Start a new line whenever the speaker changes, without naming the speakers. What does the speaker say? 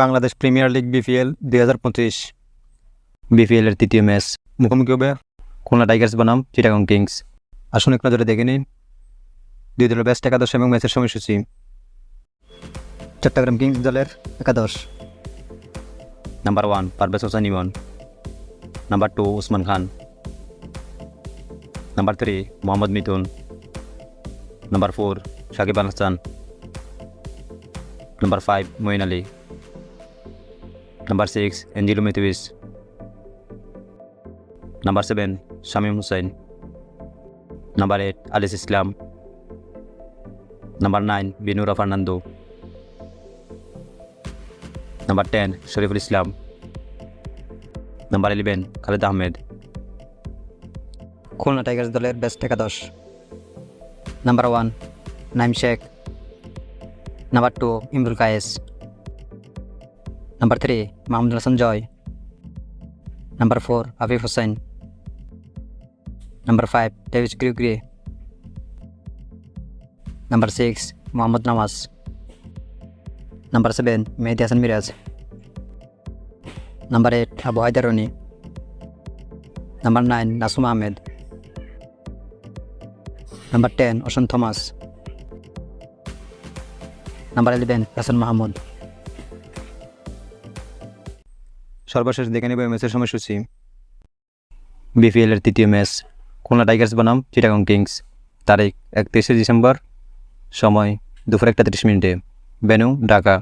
Bangladesh premier league BPL দুই হাজার পঁচিশ। বিপিএল এর তৃতীয় ম্যাচ মুখোমুখি হবে খুলনা টাইগার্স বনাম, চিটাগং কিংস। আসুন এক নজরে দেখে নিন দুই দলের বেস্ট একাদশ এবং ম্যাচের সময়সূচি। চট্টগ্রাম কিংস দলের একাদশ। Number one Parvez Hossain Emon. Number two Usman Khan. Number three Mohammad Mithun. Number four Shakib Al Hasan. Number five Moeen Ali. Number six Angelo Mathews number seven Shamim Hossain number eight Aliss Islam number nine Binura Fernando number ten Shoriful Islam number eleven Khaled Ahmed Khulna tigers দলের best একাদশ। Number one Naim Sheikh number two Imrul Kayes number three Mahmudul Hasan Joy number four Afif Hossain number five Davis গ্রিগ্রি number six Mohammad Nawaz number seven Mehedi Hasan Miraz number eight Abu Hider Rony number nine Nasum Ahmed number ten Oshane Thomas number eleven Hasan Mahmud সর্বশেষ দেখে নেব ম্যাচের সময়সূচি। BPL এর তৃতীয় match, Khulna Tigers বনাম, Chittagong Kings. তারিখ একত্রিশে ডিসেম্বর, সময় দুপুর একটা তিরিশ মিনিটে। বেনু ঢাকা।